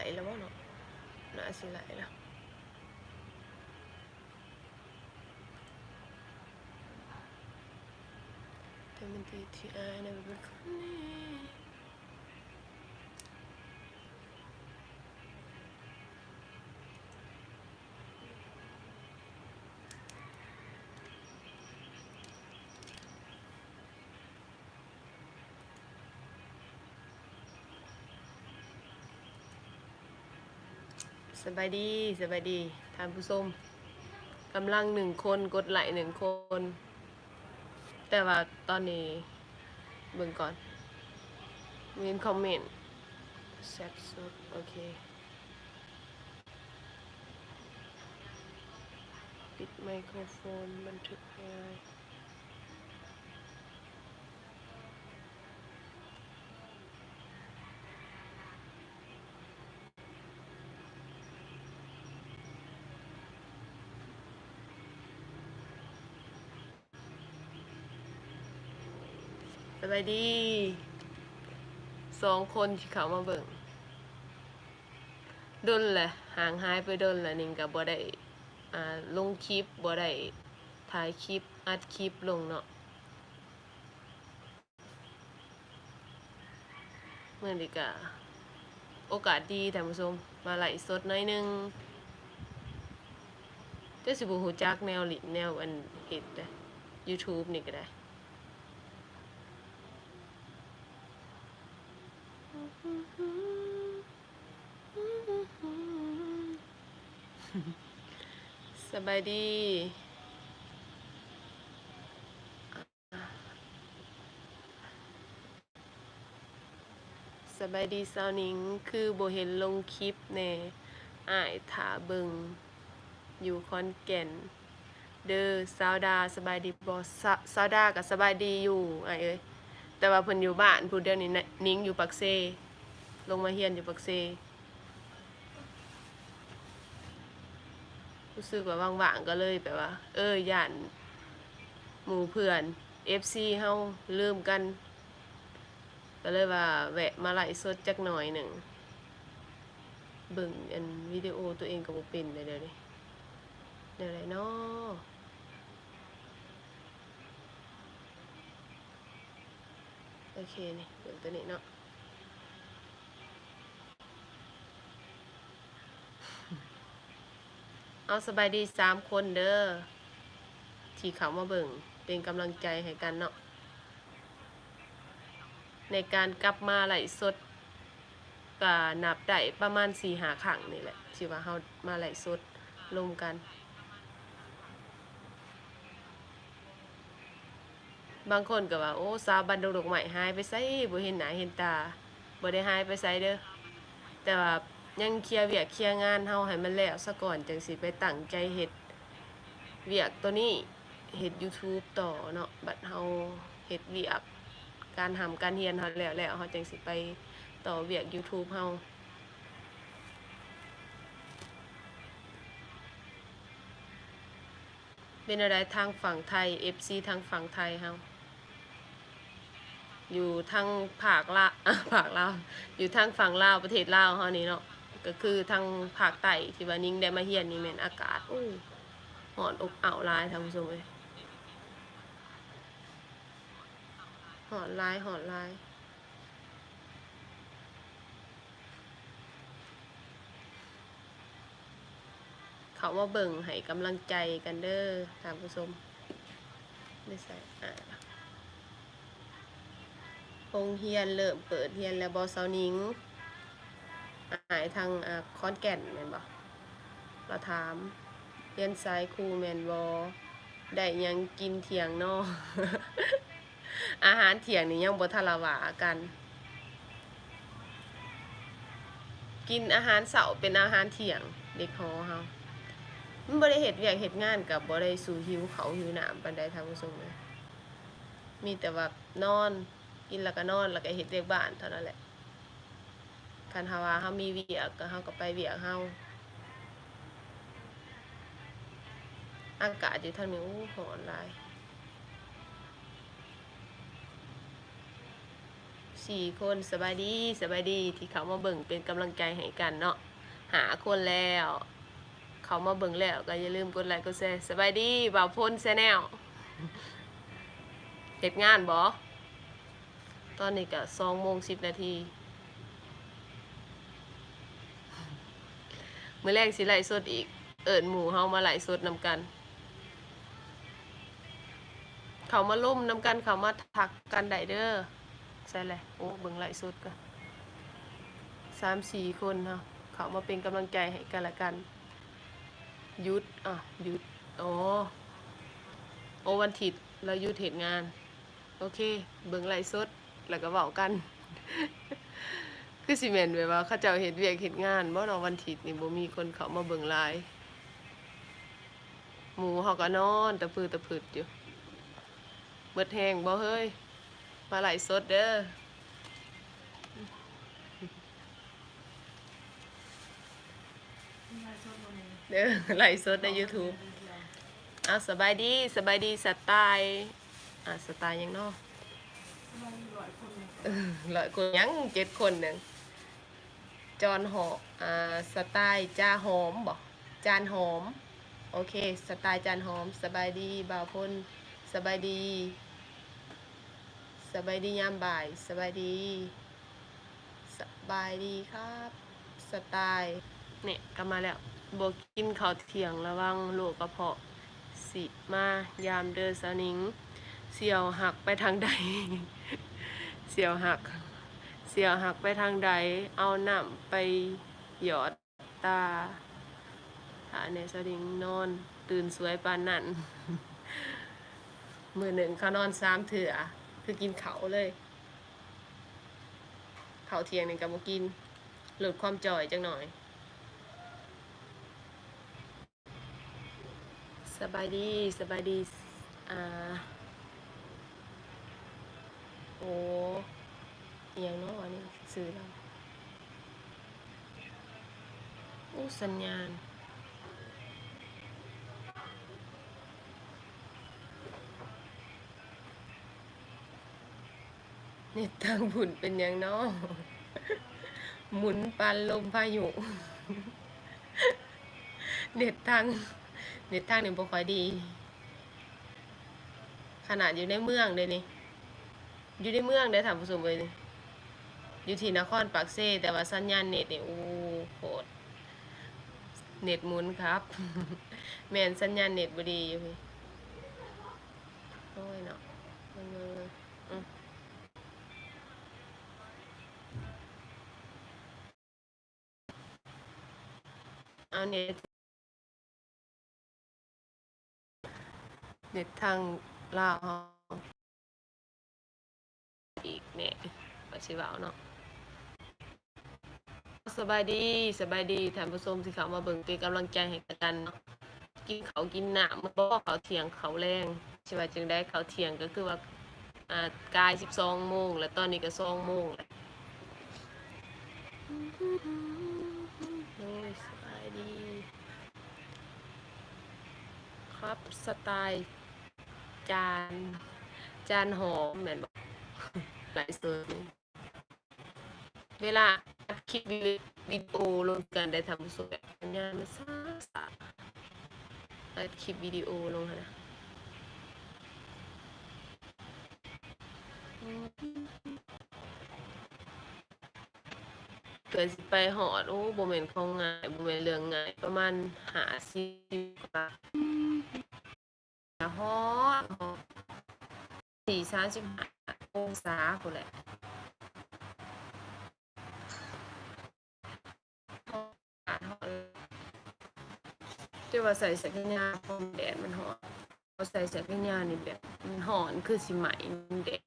ไหลแล้วบ่เนาะน่าสิไหลแล้ สบายดีสบายดีท่านผู้ชมกำลังหนึ่งคนกดไลค์หนึ่งคน แต่ว่าตอนนี้เบิ่งก่อนมีคอมเมนต์แซ่บสุดโอเค ปิดไมโครโฟนบันทึกไม่ได้ สบายดีสองคนที่เขามาเบิ่งดนแหละห่างหายไปดนแหละนิ่งกับบ่ได้อ่าลงคลิปบ่ได้ถ่ายคลิปอัดคลิปลงเนาะเมื่อนี้ก็โอกาสดีท่านผู้ชมมาไลฟ์สดหน้อยหนึงเจ้าสิบุหูจักแนวหลิแนวอันเห็ดเด้อ YouTube นี่ก็ได้ สบายดีสบายดีสาวนิงคือโบเห็นลงคลิปในอ้ายถาเบิงอยู่คอนแก่น เดอสาวดาสบายดีบอสาสาวดากับสบายดีอยู่อ้เอ้ย แต่ว่าเพิ่นอยู่บ้านผู้เดียวนี่นะนิ้งอยู่ปักเซ ลงมาเฮียนอยู่ปักเซรู้สึกว่าว่างๆก็เลยแบบว่า เออย่านหมู่เพื่อน FC เฮาลืมกัน ก็เลยว่าแวะมาไล่สดจักหน่อยหนึ่งเบิ่งอันวิดีโอตัวเองก็บ่เป็นเลยเดี๋ยวนี้เดี๋ยวไรเนาะ อเคนี่เบิ่งตัวนี้เนาะเอาสบายดีสามคนเด้อที่เขามาเบิ่งเป็นกำลังใจให้กันเนาะในการกลับมาไหลสดก็นับได้ประมาณสี่หาครั้งนี่แหละที่ว่าเฮามาไหลสดรวมกัน บางคนก็ว่าโอ้สาวบันดงดอกไม้หายไปไสบ่เห็นหน้าเห็นตาบ่ได้หายไปไสเด้อแต่ว่ายังเคลียร์เวียกเคลียร์งานเฮาให้มันแล้วซะก่อนจังสิไปตั้งใจเฮ็ดเวียกตัวนี้เฮ็ด YouTube ต่อเนาะบัดเฮาเฮ็ดเวียกการทำการเรียนเฮาแล้วแล้วเฮาจังสิไปต่อเวียก YouTube เฮาเป็นอะไรทางฝั่งไทย FC ทางฝั่งไทยเฮา อยู่ทางภาคละภาคลาวอยู่ทางฝั่งลาวประเทศลาวเฮานี่เนาะก็คือทางภาคใต้ที่ว่านิ่งได้มาเฮียนนี่แม่นอากาศอู้ร้อนอบอ้าวลายท่านผู้ชมเอ้ยหอนลายหอนลายเขามาเบิ่งให้กำลังใจกันเด้อท่านผู้ชมไม่ใส่อ่า โรงเฮียนเริ่มเปิดเฮียนแล้วบอเซานิงอายทางอคอนแก่นแมนบ่เราถามเรียนสายครูแมนบอได้ยังกินเที่ยงนออาหารเที่ยงนี่ยังบ่ทะละวากัน กินอาหารเสาเป็นอาหารเที่ยงเด็กหอเฮามันบ่ได้เฮ็ดเวียกเฮ็ดงานกับบ่ได้สู่หิวเขาหิวหน้ำปานใดทางผู้ชมเลยมีแต่ว่านอน กินแล้วก็นอนแล้วก็เฮ็ดเวียกบ้านเท่านั้นแหละคันฮาว่าเฮามีเวียกก็เฮาก็ไปเวียกเฮาอากาศอยู่ทางนี้อู้ร้อนลายสี่คนสบายดีสบายดีที่เขามาเบิ่งเป็นกำลังใจให้กันเนาะหาคนแล้ว เขามาเบิ่งแล้วก็อย่าลืมกดไลค์กดแชร์สบายดีบ่าวพ้นแชนแนลเฮ็ดงานบ่ ตอนนี้ก็สองโมงสิบนาทีมื้อแรกสิไล่สดอีก เอิญหมูเฮามาไล่สดนำกัน เขามาล่มนำกันเขามาทักกันได้เด้อใช่แหละโอ้เบิ่งไล่สดกันสามสี่คนเนาะเขามาเป็นกำลังใจให้กันละกันยุดอะยุดอ๋อโอวันถิดเรายุดเหตุงาน โอเค เบิ่งไล่สด แล้วก็เว้ากัน คือสิแม่นแบบว่าเขาเจ้าเฮ็ดเวียกเฮ็ดงานบ่เนาวันอาทิตย์นี่บ่มีคนเขามาเบิ่งลาย หมูเขาก็นอนตะพือตะพืดอยู่เบิดแห้งบ่เฮ้ยมาไหลสดเด้อเด้อไหลฟ์สดใน YouTube อะสบายดีสบายดีสไตล์อะสไตล์ยังเนออ ร้อยคนยังเจ็ดคนหนึ่งจอนหอมอ่าสไตล์จาหอมบอกจานหอม โอเค สไตล์จานหอม สบายดีบ่าวพลสบายดี สบายดียามบ่าย สบายดี สบายดีครับ สไตล์เนี่ยกลับมาแล้วบกินข้าวเที่ยงระวังโรคกระเพาะสิมายามเดอสาวนิง เสี่ยวหักไปทางใด เสี่ยวหัก เสี่ยวหักไปทางใด เอาหน้ำไปหยอดตาหาในสดิงนอน ตื่นสวยปานนั่นมือหนึ่งเขานอนสามเถื่อคือกินเขาเลยเขาเทียงนี่กับกินลดความจ่อยจังหน่อย สบายดีสบายดีอ่า โอ้เอียงเนาะอันนี้ซื้อเราโอ้สัญญาณเน็ตทางบุญเป็นยังเนาะหมุนปันลมพายุเน็ตทางเน็ตทางเนี่ยบ่ค่อยดี ขนาดอยู่ในเมืองเลยนี่ อยู่ในเมืองได้ถามผู้ชมเลยอยู่ที่นครปากเซ่แต่ว่าสัญญาณเน็ตเนี่ยโอ้โคตรเน็ตมุนครับ แม่นสัญญาณเน็ตบ่ดีอยู่พี่โอ้ยเนาะเบิ่งๆๆอืมเอาเน็ตเน็ตทางลาวเฮา อีกเนี่ย ปัจจุบันเนาะสบายดีสบายดีท่านผู้ชมที่เขามาเบิ่งเป็นกำลังใจให้กันเนาะกินเขากินหนามันบอกเขาเที่ยงเขาแรงใช่ไหมจึงได้เขาเที่ยงก็คือว่าอ่ากายสิบสองโมงแล้วตอนนี้ก็สองโมงแล้วโอ้ยสบายดี ครับสไตล์จานจานหอมเหมือนบอกหลายเซิร์ฟนี่ เวลาอัดคลิปวิดีโอลงกันได้ทำสุดแบบสัญญาณมันซ่าสาอัดคลิปวิดีโอลงนะเกิดสิไปหอด โอ้โบเมนของง่ายโบเมนเรื่องง่าย ประมาณหาสิบกว่าฮอดสี่สามสิบห้าองศาพูนแหละ จะว่าใส่เสื้อแขนยาวเพราะแดดมันหอนพอใส่เสื้อแขนยาวนี่แบบมันหอนคือสิไหมมันแดด